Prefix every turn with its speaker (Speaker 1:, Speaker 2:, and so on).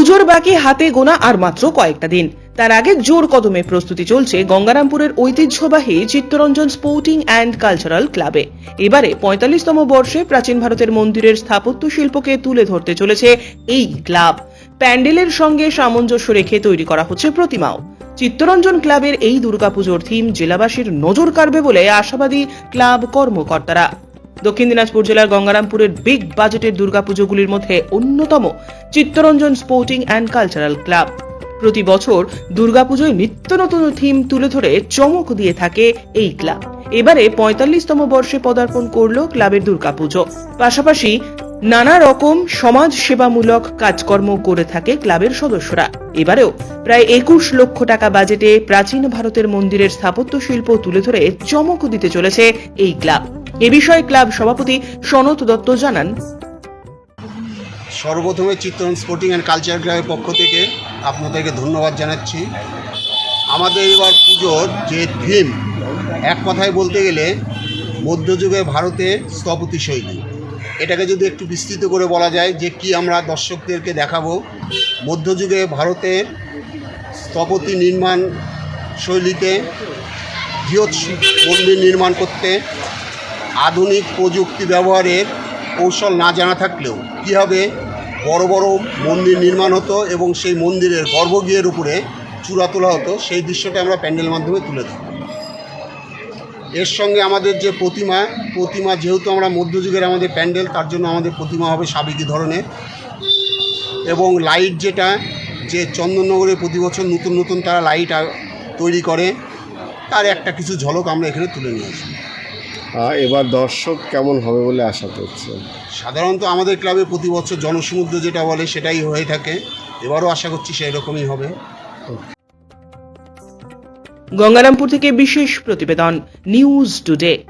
Speaker 1: পুজোর বাকি হাতে গোনা আর মাত্র কয়েকটা দিন। তার আগে জোর কদমে প্রস্তুতি চলছে গঙ্গারামপুরের ঐতিহ্যবাহী চিত্তরঞ্জন স্পোর্টিং অ্যান্ড কালচারাল ক্লাবে। এবারে পঁয়তাল্লিশতম বর্ষে প্রাচীন ভারতের মন্দিরের স্থাপত্য শিল্পকে তুলে ধরতে চলেছে এই ক্লাব। প্যান্ডেলের সঙ্গে সামঞ্জস্য রেখে তৈরি করা হচ্ছে প্রতিমাও। চিত্তরঞ্জন ক্লাবের এই দুর্গাপুজোর থিম জেলাবাসীর নজর কাড়বে বলে আশাবাদী ক্লাব কর্মকর্তারা। দক্ষিণ দিনাজপুর জেলার গঙ্গারামপুরের বিগ বাজেটের দুর্গাপুজোগুলির মধ্যে অন্যতম Chittaranjan sporting and cultural club প্রতি বছর দুর্গাপুজোয় নিত্য নতুন থিম তুলে ধরে চমক দিয়ে থাকে এই ক্লাব এবারে পঁয়তাল্লিশতম বর্ষে পদার্পণ করল ক্লাবের দুর্গাপুজো। পাশাপাশি নানা রকম সমাজ সেবামূলক কাজকর্ম করে থাকে ক্লাবের সদস্যরা। এবারেও প্রায় একুশ লক্ষ টাকা বাজেটে প্রাচীন ভারতের মন্দিরের স্থাপত্য শিল্প তুলে ধরে চমক দিতে চলেছে এই ক্লাব এ বিষয়ে ক্লাব সভাপতি সনত দত্ত জানান।
Speaker 2: সর্বপ্রথমে চিত্তরণ স্পোর্টিং অ্যান্ড কালচার ক্লাবের পক্ষ থেকে আপনাদেরকে ধন্যবাদ জানাচ্ছি। আমাদের এবার পুজোর যে থিম এক কথায় বলতে গেলে মধ্যযুগে ভারতের স্থপতি শৈলী এটাকে যদি একটু বিস্তৃত করে বলা যায় যে কি আমরা দর্শকদেরকে দেখাবো, মধ্যযুগে ভারতের স্থপতি নির্মাণ শৈলীতে বৃহৎ মন্দির নির্মাণ করতে আধুনিক প্রযুক্তি ব্যবহারের কৌশল না জানা থাকলেও কীভাবে বড় বড় মন্দির নির্মাণ হতো এবং সেই মন্দিরের গর্ভগৃহের উপরে চূড়া তোলা হতো সেই দৃশ্যটা আমরা প্যান্ডেলের মাধ্যমে তুলে ধরি এর সঙ্গে আমাদের যে প্রতিমা প্রতিমা যেহেতু আমরা মধ্যযুগের আমাদের প্যান্ডেল তার জন্য আমাদের প্রতিমা হবে সাবেকি ধরনের। এবং লাইট যেটা যে চন্দননগরে প্রতি বছর নতুন নতুন তারা লাইট তৈরি করে তার একটা কিছু ঝলক আমরা এখানে তুলে নিয়ে আসি
Speaker 3: আহ, এবার দর্শক কেমন হবে বলে আশা করছে
Speaker 2: সাধারণত আমাদের ক্লাবে প্রতি বছর জনসমুদ্র যেটা বলে সেটাই হয়ে থাকে। এবারও আশা করছি সেই রকমই হবে।
Speaker 1: গঙ্গারামপুর থেকে বিশেষ প্রতিবেদন নিউজ টুডে।